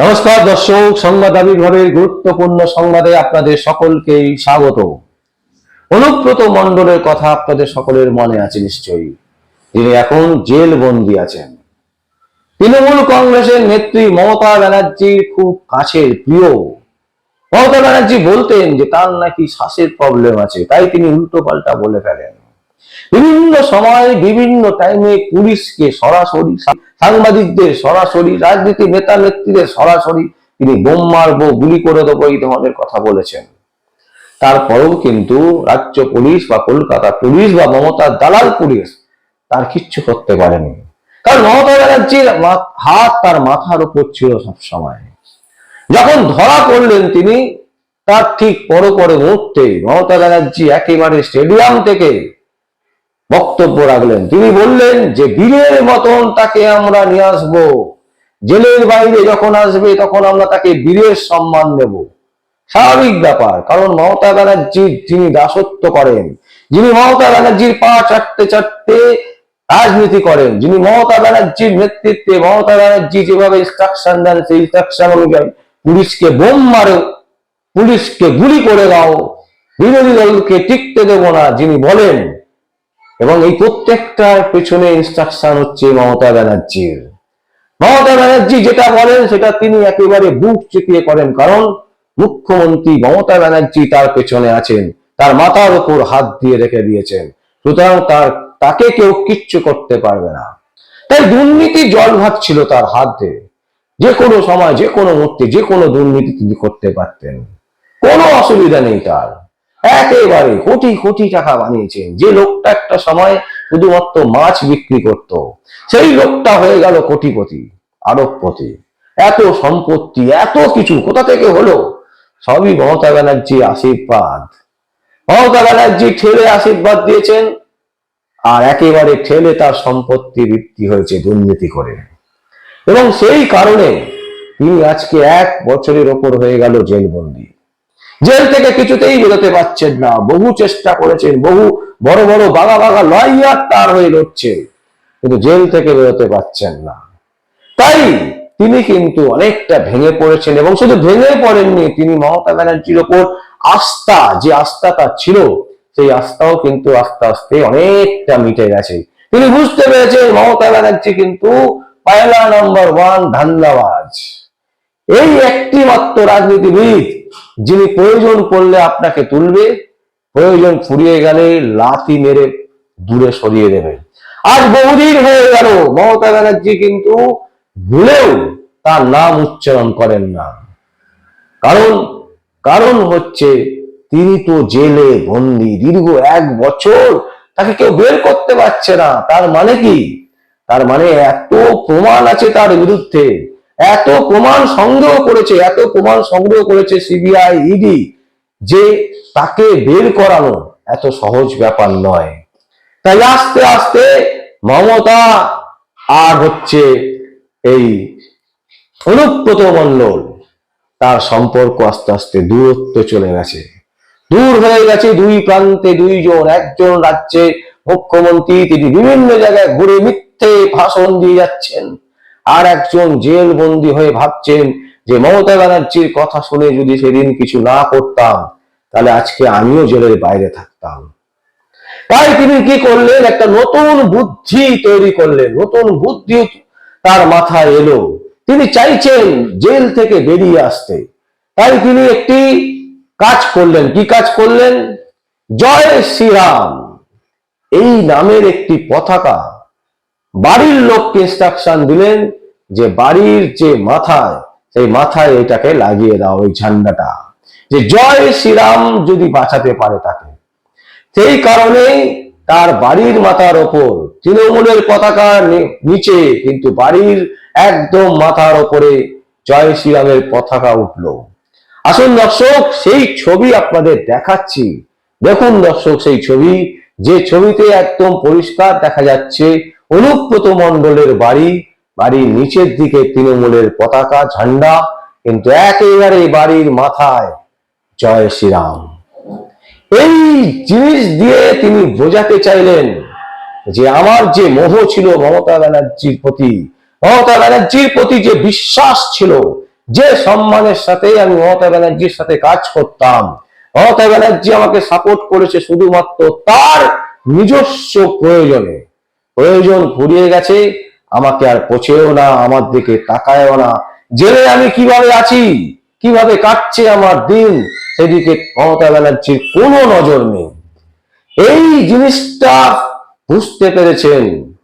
নমস্কার দর্শক, সংবাদ আবির্ভাবের গুরুত্বপূর্ণ সংবাদে আপনাদের সকলকেই স্বাগত। অনুব্রত মণ্ডলের কথা আপনাদের সকলের মনে আছে নিশ্চয়ই। তিনি এখন জেল বন্দি আছেন। তৃণমূল কংগ্রেসের নেত্রী মমতা ব্যানার্জির খুব কাছের প্রিয়। মমতা ব্যানার্জি বলতেন যে, তার নাকি শ্বাসের প্রবলেম আছে, তাই তিনি উল্টো পাল্টা বলে ফেলেন। বিভিন্ন সময় বিভিন্ন টাইমে পুলিশকে সরাসরি, সাংবাদিকদের সরাসরি, রাজনীতি নেতা নেত্রীদের সরাসরি তিনি বোম মারবো, গুলি করে দেবো এই ধরনের কথা বলেছেন। তারপরেও কিন্তু রাজ্য পুলিশ বা কলকাতা পুলিশ বা মমতার দালাল পুলিশ তার কিচ্ছু করতে পারেনি। কারণ মমতা ব্যানার্জির হাত তার মাথার উপর ছিল সব সময় যখন ধরা পড়লেন তিনি, তার ঠিক পর পরে মুহূর্তে মমতা ব্যানার্জি একেবারে স্টেডিয়াম থেকে বক্তব্য রাখলেন। তিনি বললেন যে, বীরের মতন তাকে আমরা নিয়ে আসব। জেলের বাইরে যখন আসবে, তখন আমরা তাকে বীরের সম্মান দেব। স্বাভাবিক ব্যাপার, কারণ মমতা ব্যানার্জির যিনি দাসত্ব করেন। যিনি মমতা ব্যানার্জির পা চাটতে চাটতে রাজনীতি করেন, যিনি মমতা ব্যানার্জির নেতৃত্বে, মমতা ব্যানার্জি যেভাবে ইনস্ট্রাকশন দেন, সেই ইনস্ট্রাকশন অনুযায়ী পুলিশকে বোম মারো, পুলিশকে গুলি করে দাও। বিরোধী দলকে টিকতে দেব না, যিনি বলেন। এবং এই প্রত্যেকটার পেছনে ইনস্ট্রাকশন হচ্ছে মমতা ব্যানার্জির। মমতা ব্যানার্জি যেটা বলেন, সেটা তিনি একেবারে বুক চেপিয়ে করেন, কারণ মুখ্যমন্ত্রী মমতা ব্যানার্জি তার পেছনে আছেন, তার মাথার উপর হাত দিয়ে রেখে দিয়েছেন, সুতরাং তার, তাকে কেউ কিচ্ছু করতে পারবে না। তাই দুর্নীতি জল ভাত ছিল তার হাতে। যে কোনো সময়, যে কোনো মুহূর্তে, যে কোনো দুর্নীতি তিনি করতে পারতেন। কোনো অসুবিধা নেই তার। একেবারে কোটি কোটি টাকা বানিয়েছেন। যে লোকটা একটা সময় শুধুমাত্র মাছ বিক্রি করত, সেই লোকটা হয়ে গেল কোটিপতি, আরবপতি। এত সম্পত্তি, এত কিছু কোথা থেকে হলো? সবই মমতা ব্যানার্জি আশীর্বাদ। মমতা ব্যানার্জি ঠেলে আশীর্বাদ দিয়েছেন, আর একেবারে ঠেলে তার সম্পত্তি বৃদ্ধি হয়েছে দুর্নীতি করে। এবং সেই কারণে তিনি আজকে এক বছরের ওপর হয়ে গেল জেলবন্দি। জেল থেকে কিছুতেই বেরোতে পারছেন না। বহু চেষ্টা করেছেন, বহু বড় বড় বাঘা বাঘা লয়ার তার হয়ে লড়ছে, কিন্তু জেল থেকে বেরোতে পারছেন না। তাই তিনি কিন্তু অনেকটা ভেঙে পড়েছেন এবং শুধু ভেঙে পড়েননি, তিনি মমতা ব্যানার্জির ওপর আস্থা, যে আস্থা তার ছিল, সেই আস্থাও কিন্তু আস্তে আস্তে অনেকটা মিটে গেছে। তিনি বুঝতে পেরেছেন মমতা ব্যানার্জি কিন্তু পয়লা নম্বর ওয়ান ধান্দাবাজ। এই একটি মাত্র রাজনীতিবিদ যিনি প্রয়োজন পড়লে আপনাকে তুলবে, প্রয়োজন ফুরিয়ে গেলে লাথি মেরে দূরে সরিয়ে দেবে। আজ বহুদিন হয়ে গেল, মমতা ব্যানার্জি কিন্তু ভুলেও তার নাম উচ্চারণ করেন না। কারণ কারণ হচ্ছে তিনি তো জেলে বন্দি দীর্ঘ এক বছর, তাকে কেউ বের করতে পারছে না। তার মানে কি? তার মানে এত প্রমাণ আছে তার বিরুদ্ধে। এত প্রমাণ সংগ্রহ করেছে, এত প্রমাণ সংগ্রহ করেছে সিবিআই ইডি যে তাকে বের করানো এত সহজ ব্যাপার নয়। তাই আস্তে আস্তে মমতা আর হচ্ছে এই অনুব্রত মণ্ডল তার সম্পর্ক আস্তে আস্তে দূরত্ব চলে গেছে। দূর হয়ে গেছে দুই প্রান্তে দুইজন, একজন রাজ্যে মুখ্যমন্ত্রী, তিনি বিভিন্ন জায়গায় ঘুরে মিথ্যে ভাষণ দিয়ে যাচ্ছেন। আর একজন জেল বন্দী হয়ে ভাবছেন যে মমতা ব্যানার্জির কথা শুনে যদি সেদিন কিছু না করতাম, তাহলে আজকে আমিও জেলের বাইরে থাকতাম। তাই তিনি কি করলেন? একটা নতুন বুদ্ধি তৈরি করলেন, নতুন বুদ্ধি তার মাথায় এলো। তিনি চাইছেন জেল থেকে বেরিয়ে আসতে। তাই তিনি একটি কাজ করলেন। কি কাজ করলেন? জয় শ্রীরাম। এই নামের একটি পতাকা বাড়ির লোককে ইনস্ট্রাকশন দিলেন। যে বাড়ির যে মাথায়, সেই মাথায় এটাকে লাগিয়ে দাও ওই ঝান্ডাটা। যে জয় শ্রীরাম যদি বাঁচাতে পারে তাকে। সেই কারণে তার বাড়ির মাথার ওপর, তৃণমূলের পতাকা নিচে কিন্তু বাড়ির একদম মাথার ওপরে জয় শ্রীরামের পতাকা উঠল। আসুন দর্শক, সেই ছবি আপনাদের দেখাচ্ছি। দেখুন দর্শক, সেই ছবি। যে ছবিতে একদম পরিষ্কার দেখা যাচ্ছে, অনুব্রত মণ্ডলের বাড়ি। বাড়ির নিচের দিকে তৃণমূলের পতাকা ঝান্ডা, কিন্তু একেবারে বাড়ির মাথায় জয় শ্রীরাম। এই জিনিস দিয়ে তিনি বোঝাতে চাইলেন যে আমার যে মোহ ছিল মমতা ব্যানার্জির প্রতি, মমতা ব্যানার্জির প্রতি যে বিশ্বাস ছিল, যে সম্মানের সাথে আমি মমতা ব্যানার্জির সাথে কাজ করতাম, মমতা ব্যানার্জি আমাকে সাপোর্ট করেছে শুধুমাত্র তার নিজস্ব প্রয়োজনে। প্রয়োজন ফুরিয়ে গেছে আমাকে আর পচেও না, আমার দিকে তাকায়ও না। জেলে আমি কীভাবে আছি? কীভাবে কাটছে আমার দিন? সেদিকে মমতা ব্যানার্জির কোনো নজর নেই। এই জিনিসটা বুঝতে পেরেছেন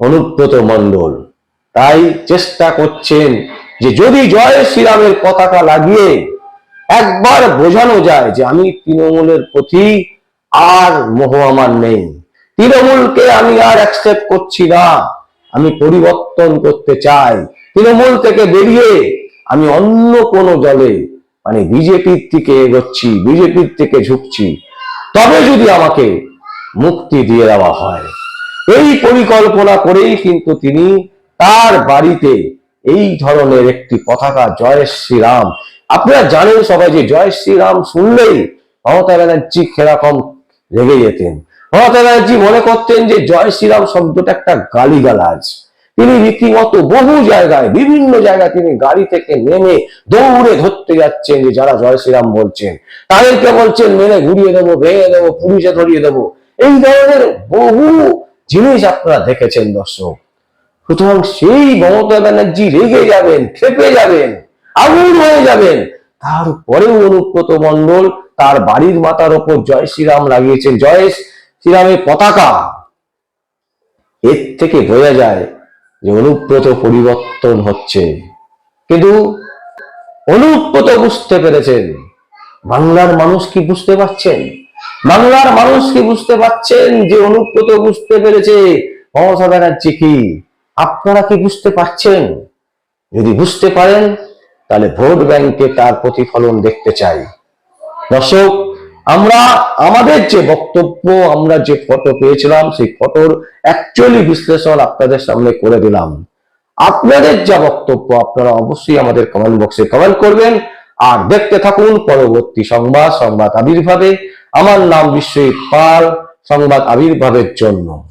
অনুব্রত মণ্ডল। তাই চেষ্টা করছেন যে যদি জয় শ্রীরামের পতাকা লাগিয়ে একবার বোঝানো যায় যে আমি তৃণমূলের প্রতি আর মোহ আমার নেই। তৃণমূলকে আমি আর অ্যাকসেপ্ট করছি না। আমি পরিবর্তন করতে চাই। তৃণমূল থেকে বেরিয়ে আমি অন্য কোনো দলে মানে বিজেপির থেকে এগোচ্ছি, বিজেপির থেকে ঝুঁকছি, তবে যদি আমাকে মুক্তি দিয়ে দেওয়া হয়। এই পরিকল্পনা করেই কিন্তু তিনি তার বাড়িতে এই ধরনের একটি পতাকা, জয় শ্রীরাম। আপনারা জানেন সবাই যে জয় শ্রীরাম শুনলেই মমতা ব্যানার্জি সেরকম রেগে যেতেন। ব্যানার্জি মনে করতেন যে জয় শ্রীরাম শব্দটা একটা গালিগালাজ। তিনি রীতিমতো বহু জায়গায়, বিভিন্ন জায়গায় তিনি গাড়ি থেকে নেমে দৌড়ে ধরতে যাচ্ছেন যে যারা জয় শ্রীরাম বলছেন। তাদেরকে বলছেন, মেরে ঘুরিয়ে দেবো, ভেঙে দেবো পুলিশে ধরিয়ে দেবো। এই ধরনের বহু জিনিস আপনারা দেখেছেন, দর্শক। সুতরাং সেই মমতা ব্যানার্জি রেগে যাবেন, খেপে যাবেন, আগুন হয়ে যাবেন। তারপরেও অনুব্রত মণ্ডল তার বাড়ির মাথার ওপর জয় শ্রীরাম লাগিয়েছেন। জয় শ্রীরামের পতাকা। এর থেকে বোঝা যায় যে অনুব্রত পরিবর্তন হচ্ছে। কিন্তু অনুব্রত বুঝতে পেরেছেন? বাংলার মানুষ কি বুঝতে পারছেন? বাংলার মানুষ কি বুঝতে পারছেন যে অনুব্রত বুঝতে পেরেছে? মমতা ব্যানার্জি কি? আপনারা কি বুঝতে পারছেন? যদি বুঝতে পারেন, তাহলে ভোট ব্যাংকে তার প্রতিফলন দেখতে চাই। দর্শক আমরা, আমাদের যে বক্তব্য, আমরা যে ফটো পেয়েছিলাম, সেই ফটোর অ্যাকচুয়ালি বিশ্লেষণ আপনাদের সামনে করে দিলাম। আপনাদের যা বক্তব্য, আপনারা অবশ্যই আমাদের কমেন্ট বক্সে কমেন্ট করবেন। আর দেখতে থাকুন পরবর্তী সংবাদ সংবাদ আবির্ভাবে। আমার নাম বিশ্বজিৎ পাল, সংবাদ আবির্ভাবের জন্য।